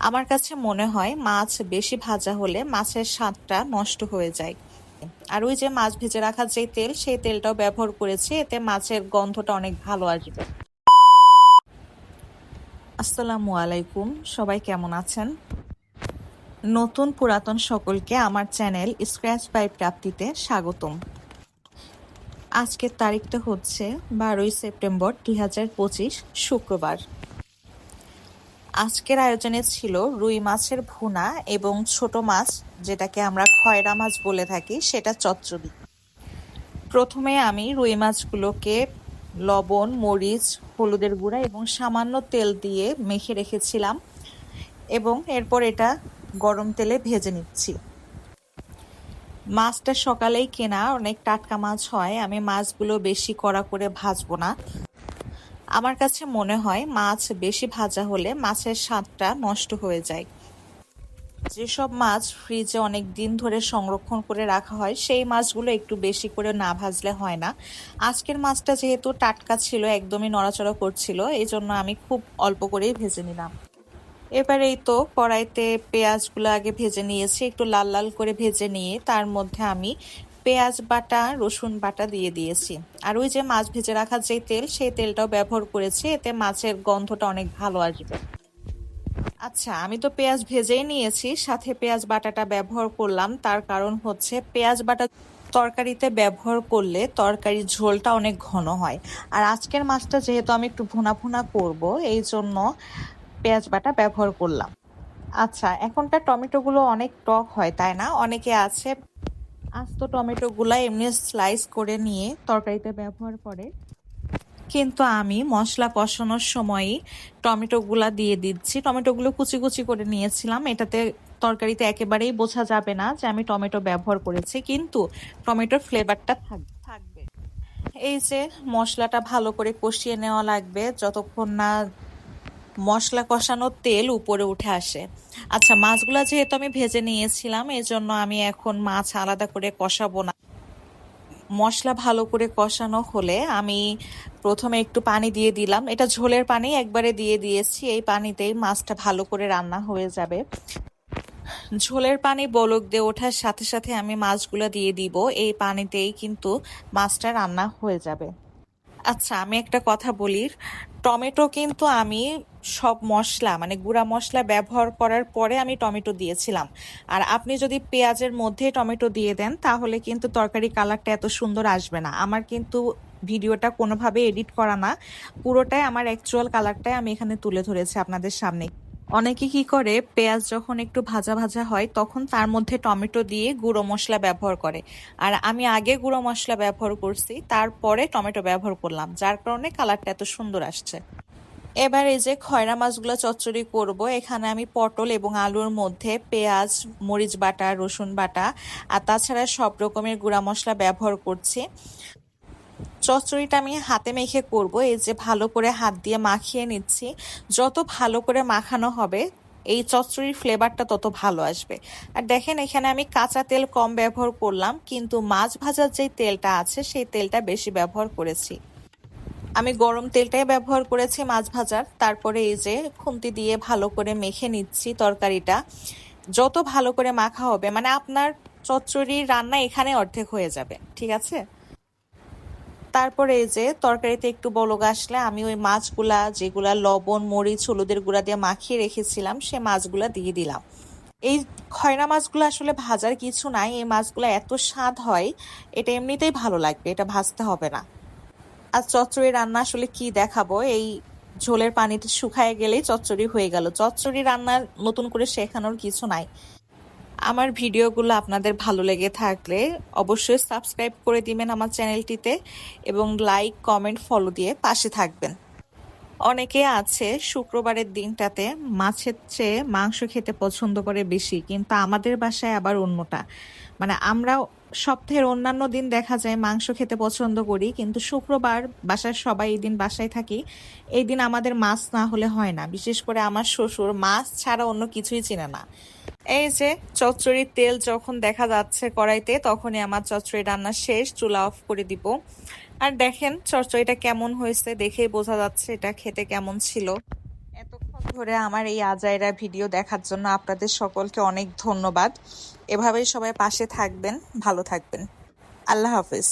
আমার কাছে মনে হয় মাছ বেশি ভাজা হলে মাছের স্বাদটা নষ্ট হয়ে যায়। আর ওই যে মাছ ভেজে রাখার যে তেল, সেই তেলটাও ব্যবহার করেছি, এতে মাছের গন্ধটা অনেক ভালো আসবে। আসসালামু আলাইকুম, সবাই কেমন আছেন? নতুন পুরাতন সকলকে আমার চ্যানেল স্ক্র্যাচ বাই প্রাপ্তিতে স্বাগতম। আজকের তারিখটা হচ্ছে বারোই সেপ্টেম্বর দুই হাজার পঁচিশ শুক্রবার। আজকের আয়োজনে ছিল রুই মাছের ভুনা এবং ছোট মাছ, যেটাকে আমরা খয়রা মাছ বলে থাকি, সেটা চচ্চড়ি। প্রথমে আমি রুই মাছগুলোকে লবণ, মরিচ, হলুদের গুঁড়া এবং সামান্য তেল দিয়ে মেখে রেখেছিলাম এবং এরপর এটা গরম তেলে ভেজে নিচ্ছি। মাছটা সকালেই কেনা, অনেক টাটকা মাছ হয়, আমি মাছগুলো বেশি কড়া করে ভাজবো না। আমার কাছে মনে হয় মাছ বেশি ভাজা হলে মাছের স্বাদটা নষ্ট হয়ে যায়। যেসব মাছ ফ্রিজে অনেক দিন ধরে সংরক্ষণ করে রাখা হয়, সেই মাছগুলো একটু বেশি করে না ভাজলে হয় না। আজকের মাছটা যেহেতু টাটকা ছিল, একদমই নড়াচড়া করছিল এই জন্য আমি খুব অল্প করেই ভেজে নিলাম। এবার এই তো কড়াইতে পেঁয়াজগুলো আগে ভেজে নিয়েছি, একটু লাল লাল করে ভেজে নিয়ে তার মধ্যে আমি পেঁয়াজ বাটা, রসুন বাটা দিয়ে দিয়েছি। আর ওই যে মাছ ভেজে রাখার যে তেল, সেই তেলটাও ব্যবহার করেছি। এতে মাছের গন্ধটা অনেক ভালো আসবে। আচ্ছা আমি তো পেঁয়াজ ভেজেই নিয়েছি, সাথে পেঁয়াজ বাটাটা ব্যবহার করলাম। তার কারণ হচ্ছে পেঁয়াজ বাটা তরকারিতে ব্যবহার করলে তরকারির ঝোলটা অনেক ঘন হয়। আর আজকের মাছটা যেহেতু আমি একটু ভুনা ভুনা করব, এই জন্য পেঁয়াজ বাটা ব্যবহার করলাম। আচ্ছা এখনকার টমেটোগুলো অনেক টক হয়, তাই না? অনেকে আছে আস্ত টমেটোগুলো এমনি স্লাইস করে নিয়ে তরকারিতে ব্যবহার করে। কিন্তু আমি মশলা কষানোর সময়ই টমেটোগুলা দিয়ে দিচ্ছি। টমেটোগুলো কুচি কুচি করে নিয়েছিলাম। এটাতে তরকারিতে একেবারেই বোঝা যাবে না যে আমি টমেটো ব্যবহার করেছি, কিন্তু টমেটোর ফ্লেভারটা থাকবে। এই যে মশলাটা ভালো করে কষিয়ে নেওয়া লাগবে, যতক্ষণ না মশলা কষানোর তেল উপরে উঠে আসে। আচ্ছা মাছগুলা যেহেতু আমি ভেজে নিয়েছিলাম এই জন্য আমি এখন মাছ আলাদা করে কষাবো না। মশলা ভালো করে কষানো হলে আমি প্রথমে একটু পানি দিয়ে দিলাম। এটা ঝোলের পানি, একবারে দিয়ে দিয়েছি। এই পানিতেই মাছটা ভালো করে রান্না হয়ে যাবে। ঝোলের পানি বলক দিয়ে ওঠার সাথে সাথে আমি মাছগুলো দিয়ে দিব। এই পানিতেই কিন্তু মাছটা রান্না হয়ে যাবে। আচ্ছা আমি একটা কথা বলি। টমেটো কিন্তু আমি সব মশলা মানে গুঁড়া মশলা ব্যবহার করার পরে আমি টমেটো দিয়েছিলাম। আর আপনি যদি পেঁয়াজের মধ্যে টমেটো দিয়ে দেন, তাহলে কিন্তু তরকারি কালারটা এত সুন্দর আসবে না। আমার কিন্তু ভিডিওটা কোনোভাবে এডিট করা না। পুরোটাই আমার অ্যাকচুয়াল কালারটাই আমি এখানে তুলে ধরেছি আপনাদের সামনে। অনেকে কি করে, পেঁয়াজ যখন একটু ভাজা ভাজা হয়, তখন তার মধ্যে টমেটো দিয়ে গুঁড়ো মশলা ব্যবহার করে। আর আমি আগে গুঁড়ো মশলা ব্যবহার করছি, তারপরে টমেটো ব্যবহার করলাম, যার কারণে কালারটা এত সুন্দর আসছে। এবার এই যে খয়রা মাছগুলো চচ্চড়ি করব, এখানে আমি পটল এবং আলুর মধ্যে পেঁয়াজ, মরিচ বাটা, রসুন বাটা, আর তাছাড়া সব রকমের গুঁড়া মশলা ব্যবহার করছি। চচ্চড়িটা আমি হাতে মেখে করব। এই যে ভালো করে হাত দিয়ে মাখিয়ে নিচ্ছি। যত ভালো করে মাখানো হবে, এই চচ্চড়ির ফ্লেভারটা তত ভালো আসবে। আর দেখেন, এখানে আমি কাঁচা তেল কম ব্যবহার করলাম, কিন্তু মাছ ভাজার যে তেলটা আছে, সেই তেলটা বেশি ব্যবহার করেছি। আমি গরম তেলটাই ব্যবহার করেছি মাছ ভাজার। তারপরে এই যে খুন্তি দিয়ে ভালো করে মেখে নিচ্ছি তরকারিটা। যত ভালো করে মাখা হবে মানে আপনার চচ্চড়ির রান্না এখানে অর্ধেক হয়ে যাবে, ঠিক আছে? তারপরে এই যে তরকারিতে একটু বলক আসলে, আমি ওই মাছগুলা, যেগুলা লবণ, মরিচ, হলুদের গুঁড়া দিয়ে মাখিয়ে রেখেছিলাম, সে মাছগুলা দিয়ে দিলাম। এই খয়রা মাছগুলো আসলে ভাজার কিছু নাই, এই মাছগুলো এত স্বাদ হয়, এটা এমনিতেই ভালো লাগবে, এটা ভাজতে হবে না। আর চচ্চড়ি রান্না আসলে কি দেখাবো, এই ঝোলের পানিতে শুকায় গেলেই চচ্চড়ি হয়ে গেল। চচ্চড়ি রান্নার নতুন করে শেখানোর কিছু নাই। আমার ভিডিওগুলো আপনাদের ভালো লেগে থাকলে অবশ্যই সাবস্ক্রাইব করে দিবেন আমার চ্যানেলটিতে এবং লাইক, কমেন্ট, ফলো দিয়ে পাশে থাকবেন। অনেকে আছে শুক্রবারের দিনটাতে মাছের চেয়ে মাংস খেতে পছন্দ করে বেশি, কিন্তু আমাদের বাসায় আবার অন্যটা। মানে আমরা সপ্তাহের অন্যান্য দিন দেখা যায় মাংস খেতে পছন্দ করি, কিন্তু শুক্রবার বাসার সবাই এই দিন বাসায় থাকি, এই দিন আমাদের মাছ না হলে হয় না। বিশেষ করে আমার শ্বশুর মাছ ছাড়া অন্য কিছুই চেনে না। এই যে, চচ্চড়ির তেল যখন দেখা যাচ্ছে কড়াইতে, তখনই আমার চচ্চড়ি রান্না শেষ, চুলা অফ করে দিব। আর দেখেন চচ্চড়িটা কেমন হয়েছে, দেখেই বোঝা যাচ্ছে এটা খেতে কেমন ছিল। এতক্ষণ ধরে আমার এই আজাইরা ভিডিও দেখার জন্য আপনাদের সকলকে অনেক ধন্যবাদ। এভাবেই সবাই পাশে থাকবেন, ভালো থাকবেন। আল্লাহ হাফিজ।